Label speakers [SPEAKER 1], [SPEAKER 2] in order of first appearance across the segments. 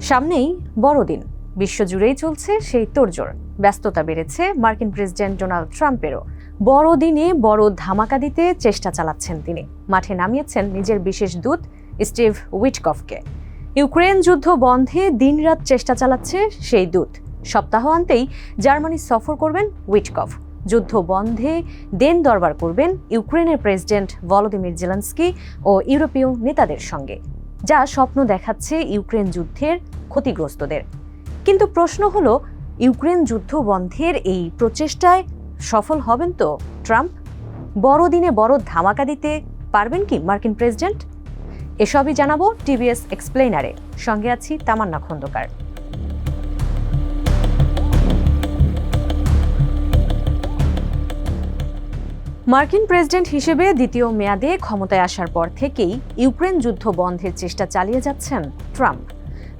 [SPEAKER 1] সামনেই বড়দিন। বিশ্বজুড়েই চলছে সেই তোড়জোড়। ব্যস্ততা বেড়েছে মার্কিন প্রেসিডেন্ট ডোনাল্ড ট্রাম্পেরও। বড়দিনে বড় ধামাকা দিতে চেষ্টা চালাচ্ছেন তিনি। মাঠে নামিয়েছেন নিজের বিশেষ দূত, স্টিভ উইটকফকে। ইউক্রেন যুদ্ধ বন্ধে দিনরাত চেষ্টা চালাচ্ছে সেই দূত। সপ্তাহান্তেই জার্মানি সফর করবেন উইটকফ। যুদ্ধ বন্ধে দেন দরবার করবেন ইউক্রেনের প্রেসিডেন্ট ভলোদিমির জেলেন্সকি ও ইউরোপীয় নেতাদের সঙ্গে। যা স্বপ্ন দেখাচ্ছে ইউক্রেন যুদ্ধের ক্ষতিগ্রস্তদের। কিন্তু প্রশ্ন হলো, ইউক্রেন যুদ্ধ বন্ধের এই প্রচেষ্টায় সফল হবেন তো ট্রাম্প? বড়দিনে বড় ধামাকা দিতে পারবেন কি মার্কিন প্রেসিডেন্ট? এসবই জানাব টিভিএস এক্সপ্লেইনারে। সঙ্গে আছি তামান্না খন্দকার। মার্কিন প্রেসিডেন্ট হিসেবে দ্বিতীয় মেয়াদে ক্ষমতায় আসার পর থেকেই ইউক্রেন যুদ্ধ বন্ধের চেষ্টা চালিয়ে যাচ্ছেন ট্রাম্প।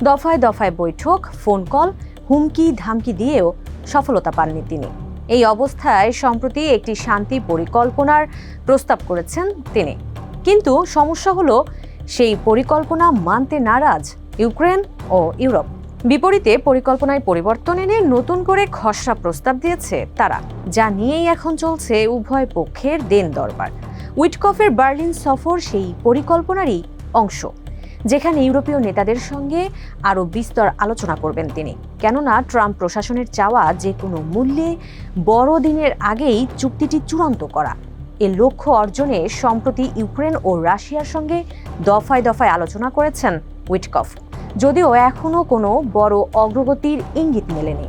[SPEAKER 1] দফায় দফায় বৈঠক, ফোন কল, হুমকি, ধামকি দিয়েও সফলতা পাননি তিনি। এই অবস্থায় সম্প্রতি একটি শান্তি পরিকল্পনার প্রস্তাব করেছেন তিনি। কিন্তু সমস্যা হলো, সেই পরিকল্পনা মানতে নারাজ ইউক্রেন ও ইউরোপ। বিপরীতে পরিকল্পনায় পরিবর্তন এনে নতুন করে খসড়া প্রস্তাব দিয়েছে তারা, যা নিয়েই এখন চলছে উভয় পক্ষের দেন দরবার। উইটকফের বার্লিন সফর সেই পরিকল্পনারই অংশ, যেখানে ইউরোপীয় নেতাদের সঙ্গে আরও বিস্তর আলোচনা করবেন তিনি। কেননা, ট্রাম্প প্রশাসনের চাওয়া যে কোনো মূল্যে বড়দিনের আগেই চুক্তিটি চূড়ান্ত করা, এ লক্ষ্য অর্জনে সম্প্রতি ইউক্রেন ও রাশিয়ার সঙ্গে দফায় দফায় আলোচনা করেছেন উইটকফ। যদিও এখনও কোনো বড় অগ্রগতির ইঙ্গিত মেলেনি।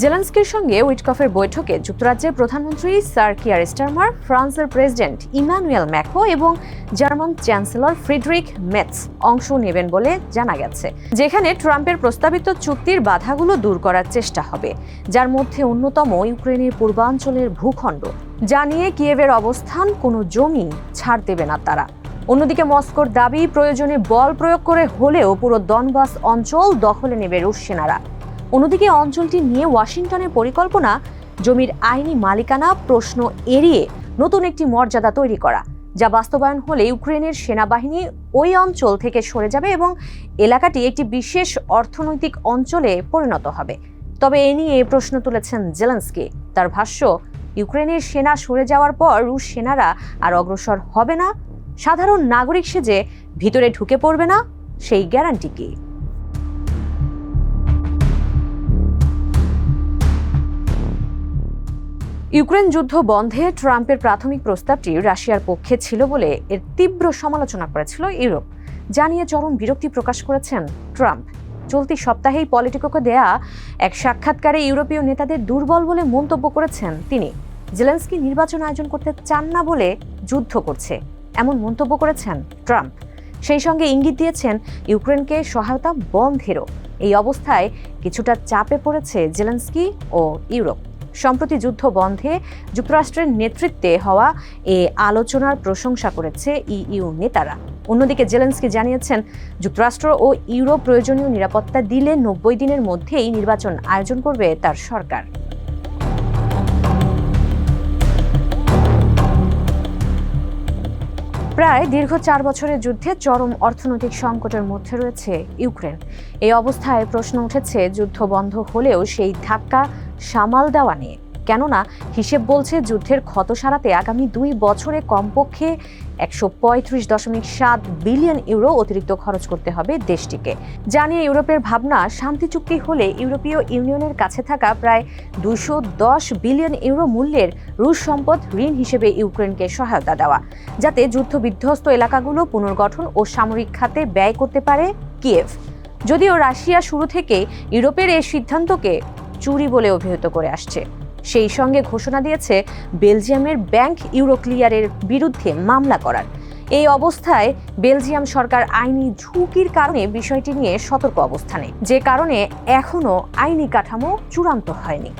[SPEAKER 1] জেলান্সকির সঙ্গে উইটকফের বৈঠকে যুক্তরাজ্যের প্রধানমন্ত্রী স্যার কিয়ার স্টারমার, ফ্রান্সের প্রেসিডেন্ট ইমানুয়েল ম্যাকো এবং জার্মান চ্যান্সেলর ফ্রিডরিক মেটস অংশ নেবেন বলে জানা গেছে। যেখানে ট্রাম্পের প্রস্তাবিত চুক্তির বাধাগুলো দূর করার চেষ্টা হবে, যার মধ্যে অন্যতম ইউক্রেনের পূর্বাঞ্চলের ভূখণ্ড। জানিয়ে কিয়েভের অবস্থান কোনো জমি ছাড় দেবে না তারা। অন্যদিকে মস্কোর দাবি, প্রয়োজনে বল প্রয়োগ করে হলেও পুরো দনবাস অঞ্চল দখলে নেবে রুশ সেনারা। অন্যদিকে অঞ্চলটি নিয়ে ওয়াশিংটনের পরিকল্পনা, জমির আইনি মালিকানা প্রশ্ন এড়িয়ে নতুন একটি মর্যাদা তৈরি করা। যা বাস্তবায়ন হলে ইউক্রেনের সেনাবাহিনী ওই অঞ্চল থেকে সরে যাবে এবং এলাকাটি একটি বিশেষ অর্থনৈতিক অঞ্চলে পরিণত হবে। তবে এ নিয়ে প্রশ্ন তুলেছেন জেলেন্সকি। তার ভাষ্য, ইউক্রেনের সেনা সরে যাওয়ার পর রুশ সেনারা আর অগ্রসর হবে না। সাধারণ নাগরিক সেজে ভিতরে ঢুকে পড়বে না, সেই গ্যারান্টি কি? ইউক্রেন যুদ্ধ বন্ধে ট্রাম্পের প্রাথমিক প্রস্তাবটি রাশিয়ার পক্ষে ছিল বলে এর তীব্র সমালোচনা করেছিল ইউরোপ, জানিয়ে চরম বিরক্তি প্রকাশ করেছেন ট্রাম্প। চলতি সপ্তাহেই পলিটিকোকে দেয়া এক সাক্ষাৎকারে ইউরোপীয় নেতাদের দুর্বল বলে মন্তব্য করেছেন তিনি। জেলেন্সকি নির্বাচন আয়োজন করতে চান না বলে যুদ্ধ করছে, এমন মন্তব্য করেছেন ট্রাম্প। সেই সঙ্গে ইঙ্গিত দিয়েছেন ইউক্রেনকে সহায়তা বন্ধেরও। এই অবস্থায় কিছুটা চাপে পড়েছে জেলেন্সকি ও ইউরোপ। সম্প্রতি যুদ্ধ বন্ধে যুক্তরাষ্ট্রের নেতৃত্বে হওয়া এ আলোচনার প্রশংসা করেছে ইইউ নেতারা। অন্যদিকে জেলেন্সকি জানিয়েছেন, যুক্তরাষ্ট্র ও ইউরোপ প্রয়োজনীয় নিরাপত্তা দিলে নব্বই দিনের মধ্যেই নির্বাচন আয়োজন করবে তার সরকার। প্রায় দীর্ঘ চার বছরের যুদ্ধে চরম অর্থনৈতিক সংকটের মধ্যে রয়েছে ইউক্রেন। এই অবস্থায় প্রশ্ন উঠেছে, যুদ্ধ বন্ধ হলেও সেই ধাক্কা সামাল দেওয়া নিয়ে। কেননা হিসেব বলছে যুদ্ধের ক্ষত সারাতে আগামী দুই বছরে কমপক্ষে একশো পঁয়ত্রিশ দশমিক সাত বিলিয়ন ইউরো অতিরিক্ত খরচ করতে হবে দেশটিকে। জানিয়ে ইউরোপের ভাবনা, শান্তি চুক্তি হলে ইউরোপীয় ইউনিয়নের কাছে থাকা প্রায় দুশো দশ বিলিয়ন ইউরো মূল্যের রুশ সম্পদ ঋণ হিসেবে ইউক্রেনকে সহায়তা দেওয়া। যাতে যুদ্ধ বিধ্বস্ত এলাকাগুলো পুনর্গঠন ও সামরিক খাতে ব্যয় করতে পারে কিয়েভ। যদিও রাশিয়া শুরু থেকে ইউরোপের এই সিদ্ধান্তকে চুরি বলে অভিহিত করে আসছে। সেই সঙ্গে ঘোষণা দিয়েছে বেলজিয়ামের ব্যাংক ইউরোক্লিয়ারের বিরুদ্ধে মামলা করার। এই অবস্থায় বেলজিয়াম সরকার আইনি ঝুঁকির কারণে বিষয়টি নিয়ে সতর্ক অবস্থানে, যে কারণে এখনও আইনি কাঠামো চূড়ান্ত হয়নি।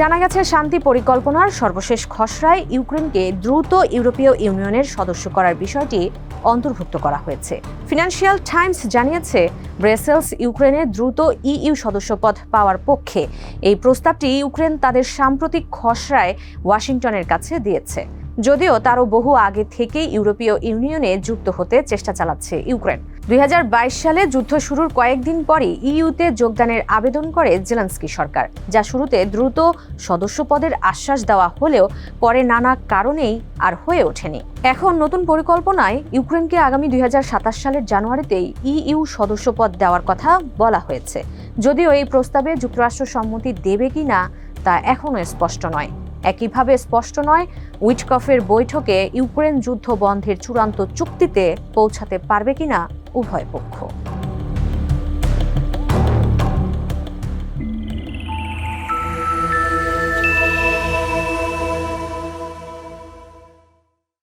[SPEAKER 1] জানা গেছে, শান্তি পরিকল্পনার সর্বশেষ খসড়ায় ইউক্রেনকে দ্রুত ইউরোপীয় ইউনিয়নের সদস্য করার বিষয়টি অন্তর্ভুক্ত করা হয়েছে। ফিনান্সিয়াল টাইমস জানিয়েছে, ব্রেসেলস ইউক্রেনের দ্রুত ইইউ সদস্যপদ পাওয়ার পক্ষে। এই প্রস্তাবটি ইউক্রেন তাদের সাম্প্রতিক খসড়ায় ওয়াশিংটনের কাছে দিয়েছে। যদিও তারও বহু আগে থেকেই ইউরোপীয় ইউনিয়নে যুক্ত হতে চেষ্টা চালাচ্ছে ইউক্রেন। দুই হাজার বাইশ সালে যুদ্ধ শুরুর কয়েকদিন পরই ইইউতে যোগদানের আবেদন করে জেলেন্সকি সরকার, যা শুরুতে দ্রুত সদস্যপদের আশ্বাস দেওয়া হলেও পরে নানা কারণেই আর হয়ে ওঠেনি। এখন নতুন পরিকল্পনায় ইউক্রেনকে আগামী দুই হাজার সাতাশ সালের জানুয়ারিতেই ইইউ সদস্যপদ দেওয়ার কথা বলা হয়েছে। যদিও এই প্রস্তাবে যুক্তরাষ্ট্র সম্মতি দেবে কিনা তা এখনও স্পষ্ট নয়। একইভাবে স্পষ্ট নয়, উইটকফের বৈঠকে ইউক্রেন যুদ্ধ বন্ধের চূড়ান্ত চুক্তিতে পৌঁছাতে পারবে কিনা উভয় পক্ষ।